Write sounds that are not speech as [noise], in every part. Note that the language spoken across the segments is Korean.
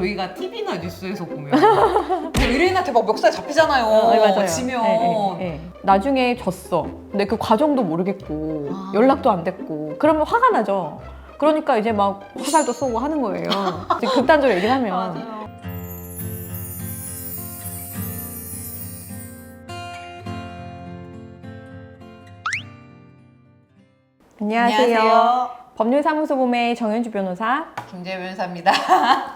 저희가 TV나 뉴스에서 보면 의뢰인한테 막 멱살 잡히잖아요. 어, 네, 맞아요. 지면. 예, 예, 예. 나중에 졌어. 근데 그 과정도 모르겠고 아. 연락도 안 됐고 그러면 화가 나죠. 그러니까 이제 막 화살도 쏘고 하는 거예요. 이제 극단적으로 얘기를 하면. [laughs] 맞아요. 안녕하세요. 법률사무소 봄의 정현주 변호사. 김재 변호사입니다.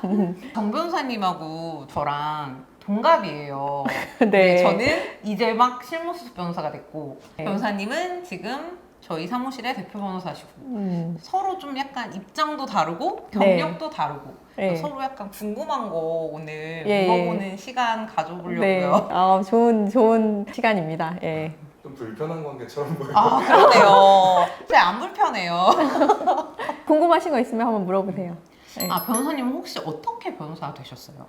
[laughs] 정 변호사님하고 저랑 동갑이에요. [laughs] 네. 저는 이제 막 실무수습 변호사가 됐고 네. 변호사님은 지금 저희 사무실의 대표 변호사시고 음, 서로 좀 약간 입장도 다르고 네. 경력도 다르고 네. 서로 약간 궁금한 거 오늘 예, 물어보는 시간 가져보려고요. 네. 아, 좋은 좋은 시간입니다. 예. 좀 불편한 관계처럼 보여요. 아 그러네요. 제안 불편해요. [laughs] 궁금하신 거 있으면 한번 물어보세요. 네. 아 변호사님은 혹시 어떻게 변호사가 되셨어요?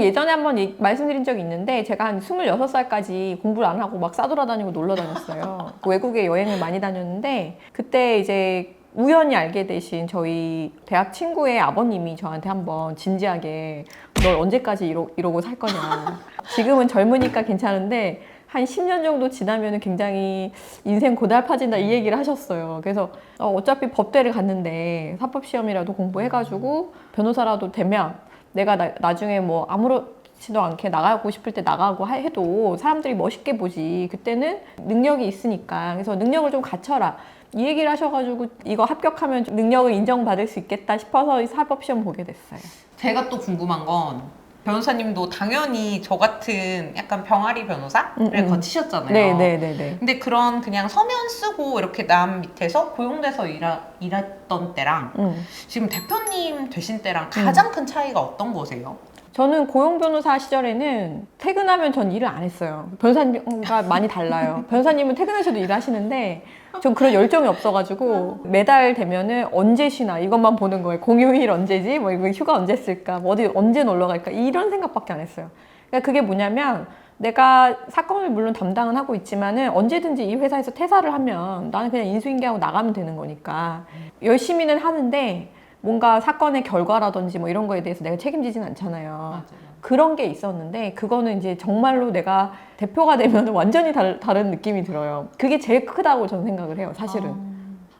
예전에 한번 얘기- 말씀드린 적이 있는데 제가 한 26살까지 공부를 안 하고 막 싸돌아다니고 놀러 다녔어요. 그 [laughs] 외국에 여행을 많이 다녔는데 그때 이제 우연히 알게 되신 저희 대학 친구의 아버님이 저한테 한번 진지하게 널 언제까지 이러, 이러고 살 거냐. 지금은 젊으니까 괜찮은데 한 10년 정도 지나면 굉장히 인생 고달파진다 이 얘기를 하셨어요. 그래서 어, 어차피 법대를 갔는데 사법시험이라도 공부해가지고 변호사라도 되면 내가 나, 나중에 뭐 아무렇지도 않게 나가고 싶을 때 나가고 하- 해도 사람들이 멋있게 보지. 그때는 능력이 있으니까. 그래서 능력을 좀 갖춰라. 이 얘기를 하셔가지고 이거 합격하면 좀 능력을 인정받을 수 있겠다 싶어서 이 사법시험 보게 됐어요. 제가 또 궁금한 건 변호사님도 당연히 저 같은 약간 병아리 변호사를 음, 음. 거치셨잖아요. 네 네 네 네. 근데 그런 그냥 서면 쓰고 이렇게 남 밑에서 고용돼서 일하, 일했던 때랑 음. 지금 대표님 되신 때랑 가장 큰 차이가 어떤 거세요? 저는 고용 변호사 시절에는 퇴근하면 전 일을 안 했어요. 변호사님과 많이 달라요. [laughs] 변호사님은 퇴근하셔도 일하시는데 전 그런 열정이 없어가지고 매달 되면은 언제 쉬나 이것만 보는 거예요. 공휴일 언제지? 뭐 이거 휴가 언제 쓸까? 뭐 어디 언제 놀러 갈까? 이런 생각밖에 안 했어요. 그러니까 그게 뭐냐면 내가 사건을 물론 담당은 하고 있지만은 언제든지 이 회사에서 퇴사를 하면 나는 그냥 인수인계하고 나가면 되는 거니까 열심히는 하는데 뭔가 사건의 결과라든지 뭐 이런 거에 대해서 내가 책임지진 않잖아요. 맞아요. 그런 게 있었는데 그거는 이제 정말로 내가 대표가 되면 완전히 달, 다른 느낌이 들어요. 그게 제일 크다고 저는 생각을 해요. 사실은.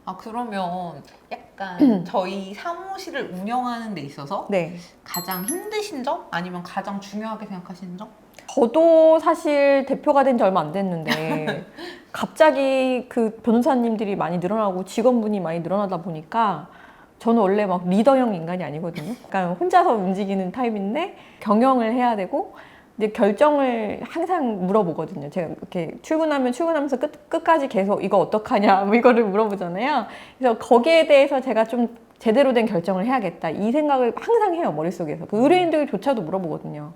아 그러면 약간 저희 사무실을 운영하는 데 있어서 네. 가장 힘드신 점 아니면 가장 중요하게 생각하시는 점? 저도 사실 대표가 된 지 얼마 안 됐는데 [laughs] 갑자기 그 변호사님들이 많이 늘어나고 직원분이 많이 늘어나다 보니까 저는 원래 막 리더형 인간이 아니거든요. 그러니까 혼자서 움직이는 타입인데 경영을 해야 되고 이제 결정을 항상 물어보거든요. 제가 이렇게 출근하면 출근하면서 끝, 끝까지 계속 이거 어떡하냐 [laughs] 뭐 이거를 물어보잖아요. 그래서 거기에 대해서 제가 좀 제대로 된 결정을 해야겠다 이 생각을 항상 해요 머릿속에서 그 의뢰인들조차도 물어보거든요.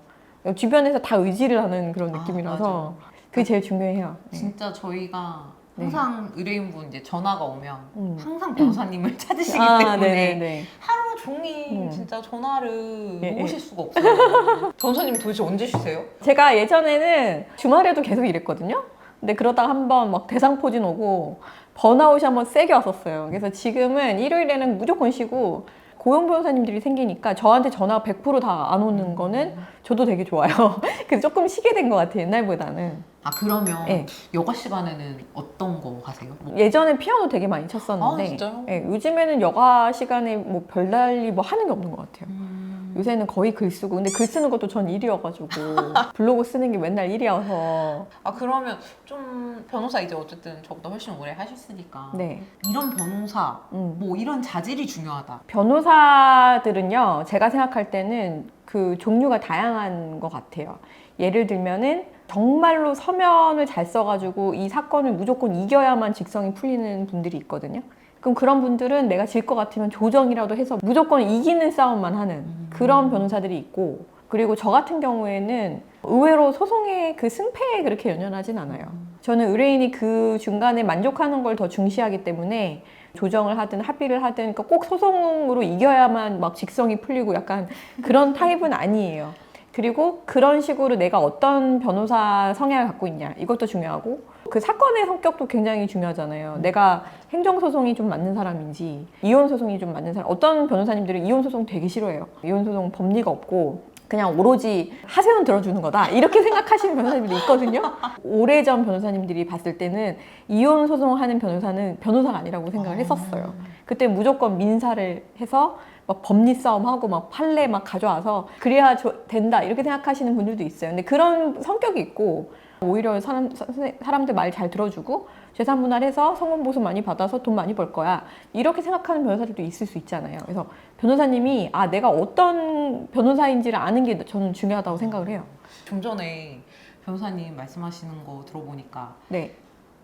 주변에서 다 의지를 하는 그런 아, 느낌이라서 맞아요. 그게 제일 중요해요. 네. 진짜 저희가 네. 항상 의뢰인분 이제 전화가 오면 음. 항상 변호사님을 [laughs] 찾으시기 아, 때문에 네네네. 하루 종일 음. 진짜 전화를 예, 놓으실 수가 없어요. [laughs] 변호사님 도대체 언제 쉬세요? 제가 예전에는 주말에도 계속 일했거든요. 근데 그러다가 한번 막 대상포진 오고 번아웃이 한번 세게 왔었어요. 그래서 지금은 일요일에는 무조건 쉬고 고용 변호사님들이 생기니까 저한테 전화 100%다 안 오는 거는 저도 되게 좋아요. [laughs] 그래서 조금 쉬게 된 것 같아요. 옛날보다는. 아 그러면 네. 여가 시간에는 어떤 거 하세요? 뭐- 예전에 피아노 되게 많이 쳤었는데 아, 진짜요? 예, 요즘에는 여가 시간에 뭐 별달리 뭐 하는 게 없는 것 같아요. 음. 요새는 거의 글 쓰고 근데 글 쓰는 것도 전 일이어가지고 [laughs] 블로그 쓰는 게 맨날 일이어서 아 그러면 좀 변호사 이제 어쨌든 저보다 훨씬 오래 하셨으니까 네. 이런 변호사 음. 뭐 이런 자질이 중요하다. 변호사들은요, 제가 생각할 때는 그 종류가 다양한 것 같아요. 예를 들면은 정말로 서면을 잘 써가지고 이 사건을 무조건 이겨야만 직성이 풀리는 분들이 있거든요. 그럼 그런 분들은 내가 질 것 같으면 조정이라도 해서 무조건 이기는 싸움만 하는 그런 변호사들이 있고, 그리고 저 같은 경우에는 의외로 소송의 그 승패에 그렇게 연연하진 않아요. 저는 의뢰인이 그 중간에 만족하는 걸 더 중시하기 때문에 조정을 하든 합의를 하든 그러니까 꼭 소송으로 이겨야만 막 직성이 풀리고 약간 그런 타입은 아니에요. 그리고 그런 식으로 내가 어떤 변호사 성향을 갖고 있냐 이것도 중요하고 그 사건의 성격도 굉장히 중요하잖아요. 내가 행정소송이 좀 맞는 사람인지, 이혼소송이 좀 맞는 사람. 어떤 변호사님들은 이혼소송 되게 싫어해요. 이혼소송 법리가 없고, 그냥 오로지 하세요 들어주는 거다. 이렇게 생각하시는 변호사님들이 있거든요. 오래전 변호사님들이 봤을 때는 이혼 소송하는 변호사는 변호사가 아니라고 생각을 했었어요. 그때 무조건 민사를 해서 막 법리 싸움하고 막 판례 막 가져와서 그래야 저- 된다 이렇게 생각하시는 분들도 있어요. 근데 그런 성격이 있고 오히려 사람, 사- 사람들 말 잘 들어주고 재산 분할해서 성원 보수 많이 받아서 돈 많이 벌 거야 이렇게 생각하는 변호사들도 있을 수 있잖아요. 그래서 변호사님이 아 내가 어떤 변호사인지를 아는 게 저는 중요하다고 생각을 해요. 좀 전에 변호사님 말씀하시는 거 들어보니까 네,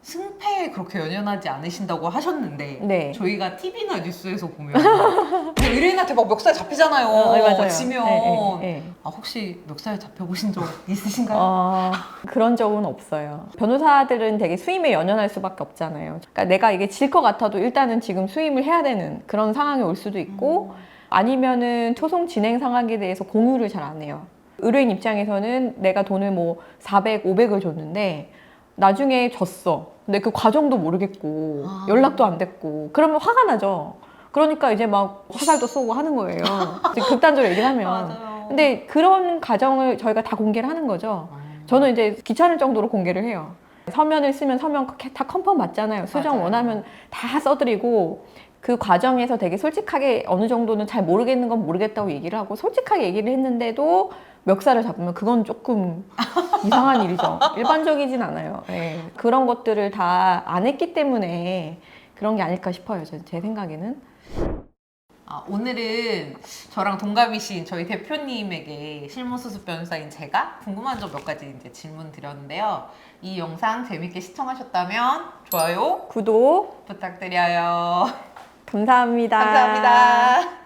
승패에 그렇게 연연하지 않으신다고 하셨는데 네. 저희가 TV나 뉴스에서 보면 [laughs] 의뢰인한테 막 멱살 잡히잖아요. 어, 맞아요. 지면 네, 네, 네. 아 혹시 멱살 잡혀보신 적 [laughs] 있으신가요? 어, 그런 적은 없어요. 변호사들은 되게 수임에 연연할 수밖에 없잖아요. 그러니까 내가 이게 질 것 같아도 일단은 지금 수임을 해야 되는 그런 상황이 올 수도 있고 아니면은 소송 진행 상황에 대해서 공유를 잘 안 해요. 의뢰인 입장에서는 내가 돈을 뭐 400, 500을 줬는데 나중에 졌어. 근데 그 과정도 모르겠고 아. 연락도 안 됐고 그러면 화가 나죠. 그러니까 이제 막 화살도 쏘고 하는 거예요. 극단적으로 얘기를 하면. [laughs] 맞아요. 근데 그런 과정을 저희가 다 공개를 하는 거죠. 저는 이제 귀찮을 정도로 공개를 해요. 서면을 쓰면 서면 다 컨펌 받잖아요. 수정 맞아요. 원하면 다 써드리고 그 과정에서 되게 솔직하게 어느 정도는 잘 모르겠는 건 모르겠다고 얘기를 하고 솔직하게 얘기를 했는데도 멱살을 잡으면 그건 조금 이상한 일이죠. 일반적이진 않아요. 예. 그런 것들을 다 안 했기 때문에 그런 게 아닐까 싶어요. 제, 제 생각에는. 아, 오늘은 저랑 동갑이신 저희 대표님에게 실무수습 변호사인 제가 궁금한 점 몇 가지 이제 질문 드렸는데요. 이 영상 재밌게 시청하셨다면 좋아요 구독 부탁드려요. 감사합니다. 감사합니다.